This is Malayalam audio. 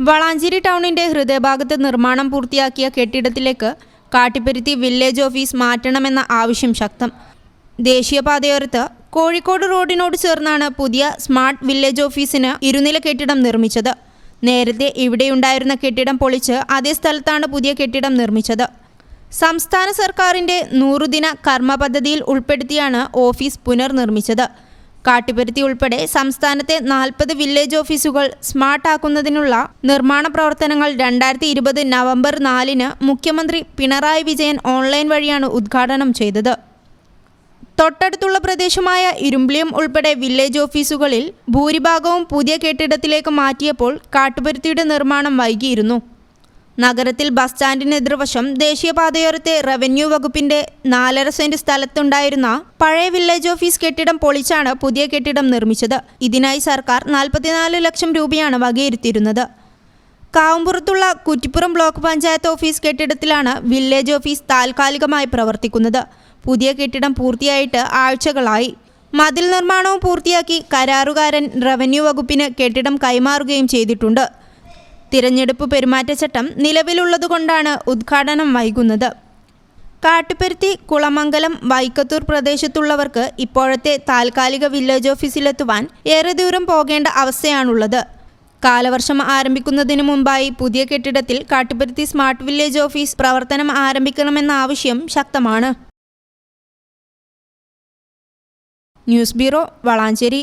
വളാഞ്ചേരി ടൗണിന്റെ ഹൃദയഭാഗത്ത് നിർമ്മാണം പൂർത്തിയാക്കിയ കെട്ടിടത്തിലേക്ക് കാട്ടിപ്പരുത്തി വില്ലേജ് ഓഫീസ് മാറ്റണമെന്ന ആവശ്യം ശക്തം. ദേശീയപാതയോരത്ത് കോഴിക്കോട് റോഡിനോട് ചേർന്നാണ് പുതിയ സ്മാർട്ട് വില്ലേജ് ഓഫീസിന് ഇരുനില കെട്ടിടം നിർമ്മിച്ചത്. നേരത്തെ ഇവിടെയുണ്ടായിരുന്ന കെട്ടിടം പൊളിച്ച് അതേ സ്ഥലത്താണ് പുതിയ കെട്ടിടം നിർമ്മിച്ചത്. സംസ്ഥാന സർക്കാരിന്റെ നൂറുദിന കർമ്മ പദ്ധതിയിൽ ഉൾപ്പെടുത്തിയാണ് ഓഫീസ് പുനർനിർമ്മിച്ചത്. കാട്ടുപരുത്തി ഉൾപ്പെടെ സംസ്ഥാനത്തെ നാൽപ്പത് വില്ലേജ് ഓഫീസുകൾ സ്മാർട്ടാക്കുന്നതിനുള്ള നിർമ്മാണ പ്രവർത്തനങ്ങൾ രണ്ടായിരത്തി ഇരുപത് നവംബർ നാലിന് മുഖ്യമന്ത്രി പിണറായി വിജയൻ ഓൺലൈൻ വഴിയാണ് ഉദ്ഘാടനം ചെയ്തത്. തൊട്ടടുത്തുള്ള പ്രദേശമായ ഇരുമ്പിളിയം ഉൾപ്പെടെ വില്ലേജ് ഓഫീസുകളിൽ ഭൂരിഭാഗവും പുതിയ കെട്ടിടത്തിലേക്ക് മാറ്റിയപ്പോൾ കാട്ടുപരുത്തിയുടെ നിർമ്മാണം വൈകിയിരുന്നു. നഗരത്തിൽ ബസ് സ്റ്റാൻഡിന് എതിർവശം ദേശീയപാതയോരത്തെ റവന്യൂ വകുപ്പിന്റെ നാലര സെന്റ് സ്ഥലത്തുണ്ടായിരുന്ന പഴയ വില്ലേജ് ഓഫീസ് കെട്ടിടം പൊളിച്ചാണ് പുതിയ കെട്ടിടം നിർമ്മിച്ചത്. ഇതിനായി സർക്കാർ നാൽപ്പത്തിനാല് ലക്ഷം രൂപയാണ് വകയിരുത്തിയിരുന്നത്. കാവുംപുറത്തുള്ള കുറ്റിപ്പുറം ബ്ലോക്ക് പഞ്ചായത്ത് ഓഫീസ് കെട്ടിടത്തിലാണ് വില്ലേജ് ഓഫീസ് താൽക്കാലികമായി പ്രവർത്തിക്കുന്നത്. പുതിയ കെട്ടിടം പൂർത്തിയായിട്ട് ആഴ്ചകളായി. മതിൽ നിർമ്മാണവും പൂർത്തിയാക്കി കരാറുകാരൻ റവന്യൂ വകുപ്പിന് കെട്ടിടം കൈമാറുകയും ചെയ്തിട്ടുണ്ട്. തിരഞ്ഞെടുപ്പ് പെരുമാറ്റച്ചട്ടം നിലവിലുള്ളതുകൊണ്ടാണ് ഉദ്ഘാടനം വൈകുന്നത്. കാട്ടുപരുത്തി കുളമംഗലം വൈക്കത്തൂർ പ്രദേശത്തുള്ളവർക്ക് ഇപ്പോഴത്തെ താൽക്കാലിക വില്ലേജ് ഓഫീസിലെത്തുവാൻ ഏറെ ദൂരം പോകേണ്ട അവസ്ഥയാണുള്ളത്. കാലവർഷം ആരംഭിക്കുന്നതിന് മുമ്പായി പുതിയ കെട്ടിടത്തിൽ കാട്ടുപരുത്തി സ്മാർട്ട് വില്ലേജ് ഓഫീസ് പ്രവർത്തനം ആരംഭിക്കണമെന്ന ആവശ്യം ശക്തമാണ്. News bureau Valanchery.